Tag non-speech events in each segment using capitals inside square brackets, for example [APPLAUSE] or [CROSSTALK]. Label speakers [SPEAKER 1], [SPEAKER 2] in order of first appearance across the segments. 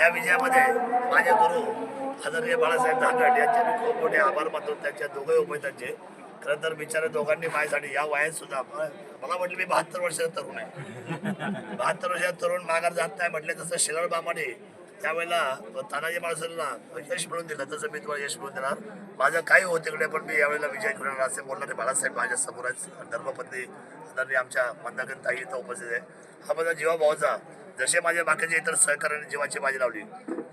[SPEAKER 1] या विजयामध्ये माझे गुरु आदरणीय बाळासाहेब धाकड यांचे मी खूप मोठे आभार मानतो. त्यांच्या दोघे उपयतांचे खरं तर बिचारे दोघांनी माझ्यासाठी या वयात सुद्धा मला म्हटलं मी बहात्तर वर्षाचा तरुण आहे. [LAUGHS] बहात्तर वर्षाचा तरुण माघार जात नाही म्हटले तसं शिलाळ बामाने त्यावेळेला तानाजी माणसांना यश मिळून दिलं. तसं मी तुम्हाला यश मिळून देणार. माझं काही होत तिकडे पण मी यावेळेला विजय घेणार असे बोलणारे बाळासाहेब माझ्या समोरच धर्मपत्नी आदरणीय आमच्या मंदाकन ताई इथं उपस्थित आहे. हा माझा जीवा भाऊचा जसे माझ्या बाकीचे इतर सहकार्याने जीवाची बाजी लावली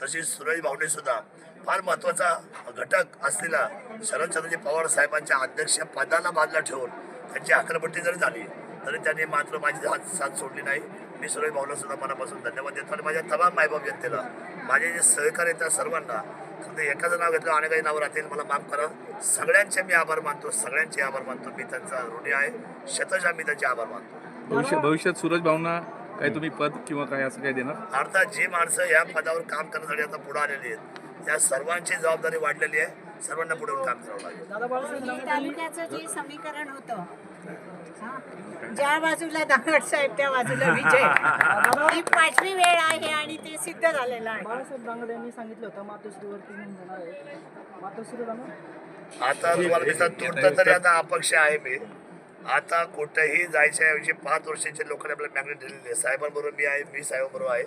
[SPEAKER 1] तशी सुरेश भावने सुद्धा फार महत्त्वाचा घटक असलेला शरदचंद्रजी पवार साहेबांच्या अध्यक्ष पदाला बाजूला ठेवून त्यांची अकलपट्टी जरी झाली तरी त्यांनी मात्र माझी हात साथ सोडली नाही. मी सुरेश भाऊला सुद्धा मनापासून धन्यवाद देतो आणि माझ्या तमाम मायबाप जनतेला माझे जे सहकार्य त्या सर्वांना फक्त एकाचं नाव घेतलं अनेकाही नाव राहतील मला माफ करा. सगळ्यांचे मी आभार मानतो सगळ्यांचे आभार मानतो. मी त्यांचा ऋणी आहे. शतशा मी त्यांचे आभार मानतो.
[SPEAKER 2] भविष्य भविष्यात सूरज भावना काही तुम्ही पद किंवा काय असं काही देणार?
[SPEAKER 1] अर्थात जी माणसं या पदावर काम करण्यासाठी आता पुढे आलेली आहेत त्या सर्वांची जबाबदारी वाढलेली आहे. सर्वांना पुढे येऊन काम करावं लागेल.
[SPEAKER 3] तालुक्याचं जे समीकरण होतं हा, ज्या बाजूला दांगड साहेब त्या बाजूला विजय. ही पाचवी वेळ आहे आणि ते सिद्ध झालेलं आहे.
[SPEAKER 4] बाळासाहेब दांगड यांनी सांगितलं होतं मातोश्रीवरती आहे. मातोश्री जाणार
[SPEAKER 1] आता तुम्हाला दिसत तुरत तरी आता अपक्ष आहे मी. आता कुठेही जायच्या ऐवजी पाच वर्षाचे लोकांनी आपल्याला मॅग्नेट दिलेली आहे. साहेबांबरोबर मी आहे मी साहेबांबरोबर आहे.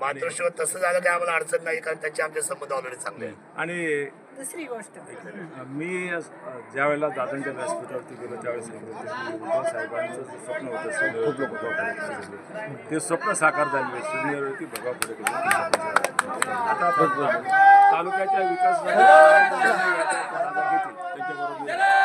[SPEAKER 1] मात्र शिवाय तसं झालं की आम्हाला अडचण नाही कारण त्यांचे आमचे संबंध ऑलरेडी चांगले आहेत.
[SPEAKER 5] आणि
[SPEAKER 3] दुसरी गोष्ट.
[SPEAKER 5] मी ज्या वेळेला दादांच्या व्यासपीठावरती गेलो त्यावेळेस उद्धव साहेबांचं जे स्वप्न होतं सगळं खूप लोक ते स्वप्न साकार झाले शून्यवरती भगवा पुढे गेले. आता तालुक्याच्या विकासासाठी